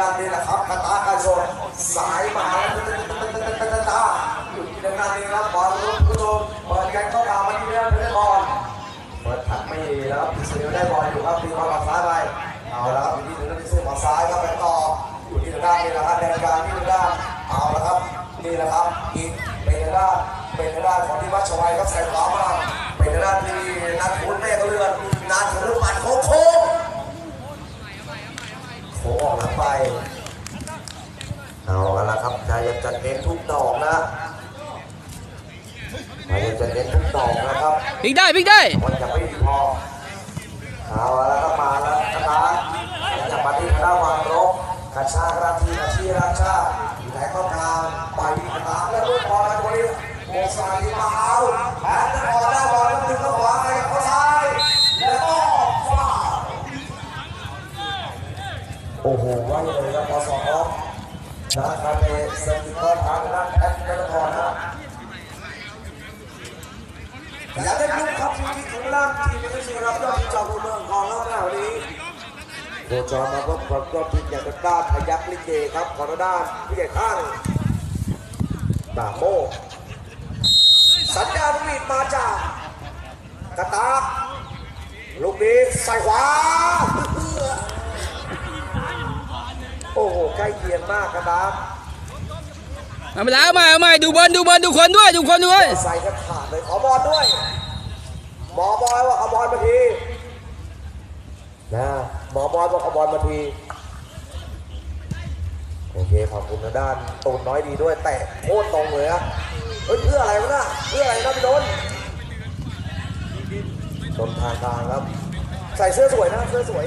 ด้านนี้แหละครับกระตากระโดดสายมาตะตะตะตะตะอยู่ที่ด้านนี้ครับบอลลูกผู้ชมเปิดกันเข้ามาวันนี้เรื่องเรื่องบอลเปิดถักไม่ดีแล้วพิเศษได้บอลอยู่ครับตีบอลมาซ้ายไปเอาละครับอยู่ที่ด้านนี้ซื้อมาซ้ายครับไปต่ออยู่ที่ด้านนี้นะครับแดนกางที่ด้านเอาละครับนี่แหละครับอีกเป็นด้านเป็นด้านของที่วัชวัยครับใส่ขวามาเป็นด้านที่นักคุณแม่ก็เลื่อนนานถึงปัดโค้งโค้ง โค้งออกหลังไป เอากันละครับนายจะเน้นทุกดอกนะนายจะเน้นทุกดอกนะครับพลิกได้พลิกได้มันจะไม่ดีพอเอาละครับมาแล้วนะครับจะมาที่คณะวางรบกระชากราทีอาชีราชาแหลกเข้าทางไปที่คณะแล้วลูกบอลนะคนนี้โมซาลีมา โอ้โหว่าเลยครับพอสองนะครับในสกิปเปอร์ทางด้านแอฟริกาครับอยากได้ลูกครับที่ถึงล่างทีมนี้สิครับยอดที่จอมเมืองของเราในวันนี้โคจรมาพบกับยอดทีมอย่างด้านพยักลิเกครับของด้านผู้ใหญ่ข้างตาโมสัญญาณวีดมาจากกระตาลูกนี้ใส่ขวา ใกล้เคียงมากครับเอาไปแล้วเอาใหม่เอาใหม่ดูบอลดูบอลดูคนด้วยดูคนด้วยใส่กันขาดเลยขอบอลด้วยหมอบอยว่าขอบอลมาทีนะหมอบอยบอกขอบอลมาทีโอเคขอบคุณทางด้านตูนน้อยดีด้วย แต่โคตรตรงเลยอะเฮ้ยเพื่ออะไรวะน่ะเพื่ออะไรนะพี่โดนโดนทางกลางครับ ใส่เสื้อสวยนะเสื้อสวย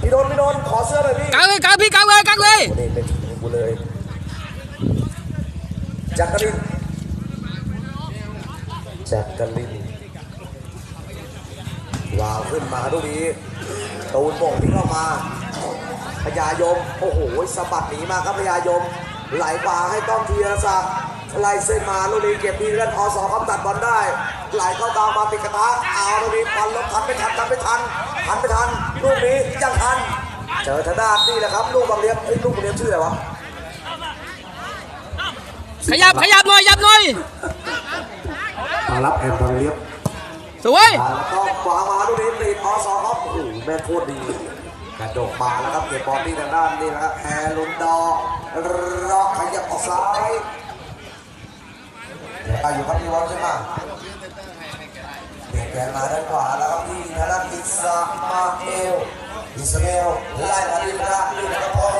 พี่โดนพี่โดนขอเสื้อหน่อยพี่กางเลยกางพี่กางเลยกางเลยโอ้นี่เป็นของกูเลยจักรินจักรินวาวขึ้นมาดูดีตูนโป่งที่เข้ามาพญายม โอ้โหสะบัดหนีมาครับพญายม ไหลปาให้ต้องทีรศักดิ์ไล่เส้นมาลูกนี้เก็บดีเล่นอสองครับตัดบอลได้ ไหลเข้าตามมาติดกระทะเอาลูกนี้บอลลบทันไม่ทันทันไม่ทันทันไม่ทัน ลูกนี้ยังทัน เจอทางด้านนี่แหละครับ ลูกบางเลี้ยงเอ้ยลูกบางเลี้ยงชื่ออะไรวะขยับขยับหน่อยขยับหน่อยมารับแอนบางเลี้ยงสวยแล้วก็ขวามาลูกนี้ติดอสองครับโอ้โหแม่งโคตรดีกระโดดมาแล้วครับเก็บบอลที่ทางด้านนี่นะครับแฮลุนดอร์รอขยับออกซ้ายเดี๋ยวไปอยู่ครับพี่วอนใช่ไหม เปลี่ยนมาด้านขวาแล้วครับที่ทางด้านอิสมาเอลอิสเมลไล่มาดีนะครับพอให้ลูก